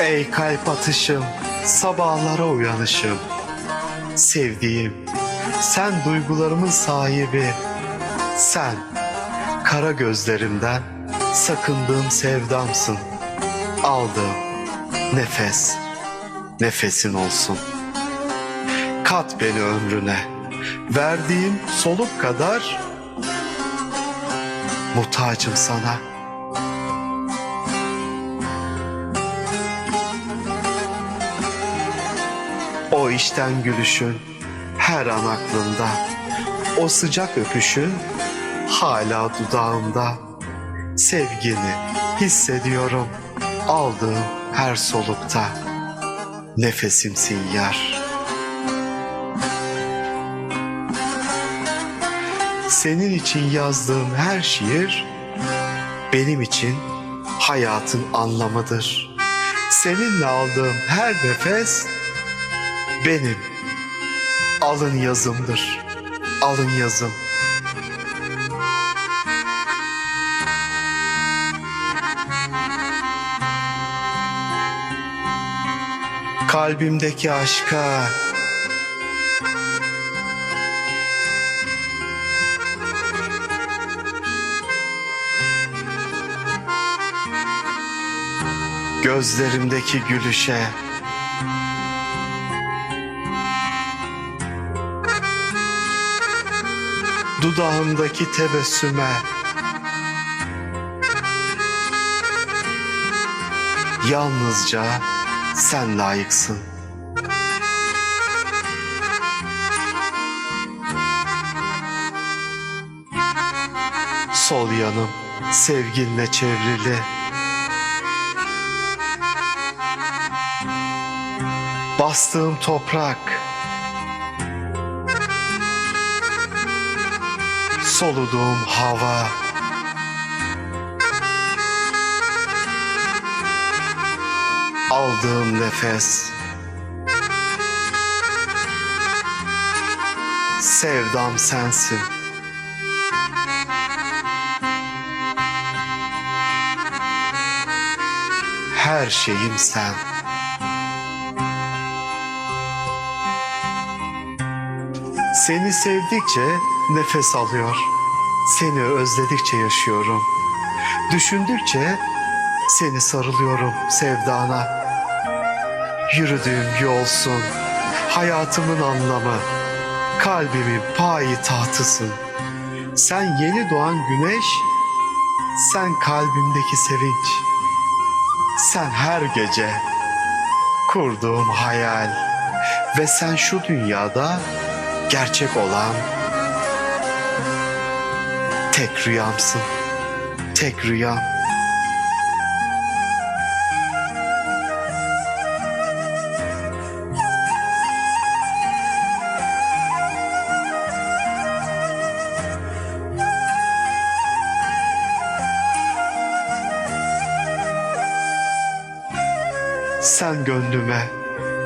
Ey kalp atışım, sabahlara uyanışım. Sevdiğim, sen duygularımın sahibi. Sen, kara gözlerimden sakındığım sevdamsın. Aldığım nefes, nefesin olsun. Kat beni ömrüne, verdiğim soluk kadar muhtacım sana. O içten gülüşün her an aklımda. O sıcak öpüşün hala dudağımda. Sevgini hissediyorum aldığım her solukta. Nefesimsin yar. Senin için yazdığım her şiir benim için hayatın anlamıdır. Seninle aldığım her nefes benim alın yazımdır. Alın yazım. Kalbimdeki aşka Gözlerimdeki gülüşe Dudağımdaki tebessüme Yalnızca sen layıksın. Sol yanım sevginle çevrili. Bastığım toprak Soluduğum hava. Aldığım nefes. Sevdam sensin. Her şeyim sen Seni sevdikçe nefes alıyor. Seni özledikçe yaşıyorum. Düşündükçe seni sarılıyorum sevdana. Yürüdüğüm yolsun, hayatımın anlamı, kalbimin payi tahtısın. Sen yeni doğan güneş, sen kalbimdeki sevinç. Sen her gece kurduğum hayal ve sen şu dünyada gerçek olan tek rüyamsın. Tek rüyam. Sen gönlüme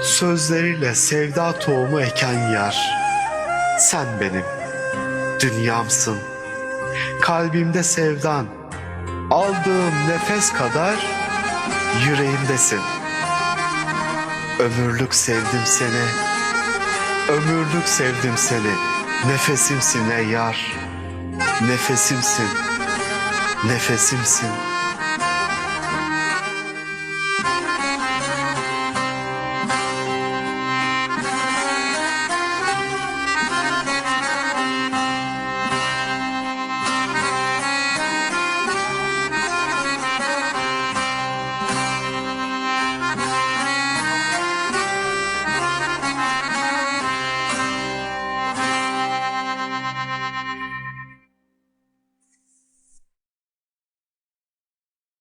sözleriyle sevda tohumu eken yar. Sen benim dünyamsın. Kalbimde sevdan. Aldığım nefes kadar yüreğimdesin. Ömürlük sevdim seni. Ömürlük sevdim seni. Nefesimsin ey yar. Nefesimsin. Nefesimsin.